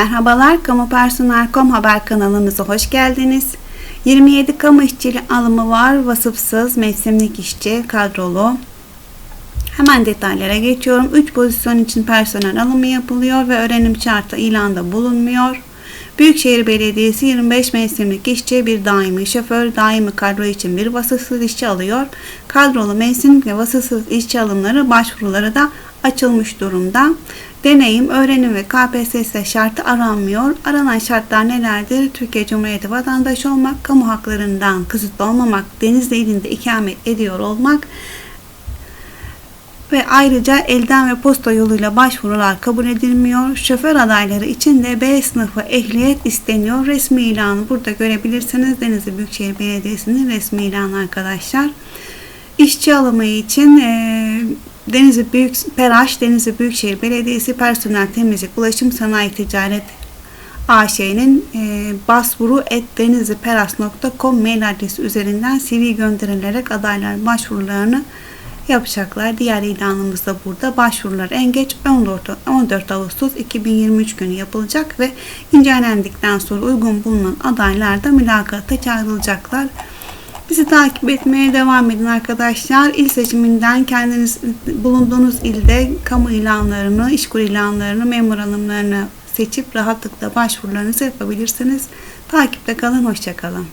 Merhabalar, kamupersonel.com haber kanalımıza hoş geldiniz. 27 kamu işçili alımı var, vasıfsız, mevsimlik işçi, kadrolu. Hemen detaylara geçiyorum. 3 pozisyon için personel alımı yapılıyor ve öğrenim şartı ilanda bulunmuyor. Büyükşehir Belediyesi 25 mevsimlik işçi, bir daimi şoför, daimi kadro için bir vasıfsız işçi alıyor. Kadrolu mevsimlik ve vasıfsız işçi alımları başvuruları da açılmış durumda. Deneyim, öğrenim ve KPSS şartı aranmıyor. Aranan şartlar nelerdir? Türkiye Cumhuriyeti vatandaşı olmak, kamu haklarından kısıtlı olmamak, Denizli ilinde ikamet ediyor olmak, ve ayrıca elden ve posta yoluyla başvurular kabul edilmiyor. Şoför adayları için de B sınıfı ehliyet isteniyor. Resmi ilanı burada görebilirsiniz. Denizli Büyükşehir Belediyesi'nin resmi ilanı arkadaşlar. İşçi alımı için e, Denizli Büyük Peraş Denizli Büyükşehir Belediyesi Personel Temizlik Ulaşım Sanayi Ticaret AŞ'nin e, başvuru et denizliperas.com mail adresi üzerinden CV gönderilerek adaylar başvurularını yapacaklar. Diğer ilanımız da burada. Başvurular en geç 14, 14 Ağustos 2023 günü yapılacak ve incelendikten sonra uygun bulunan adaylar da mülakata çağrılacaklar. Bizi takip etmeye devam edin arkadaşlar. İl seçiminden kendiniz bulunduğunuz ilde kamu ilanlarını, işkur ilanlarını, memur alımlarını seçip rahatlıkla başvurularınızı yapabilirsiniz. Takipte kalın, hoşçakalın.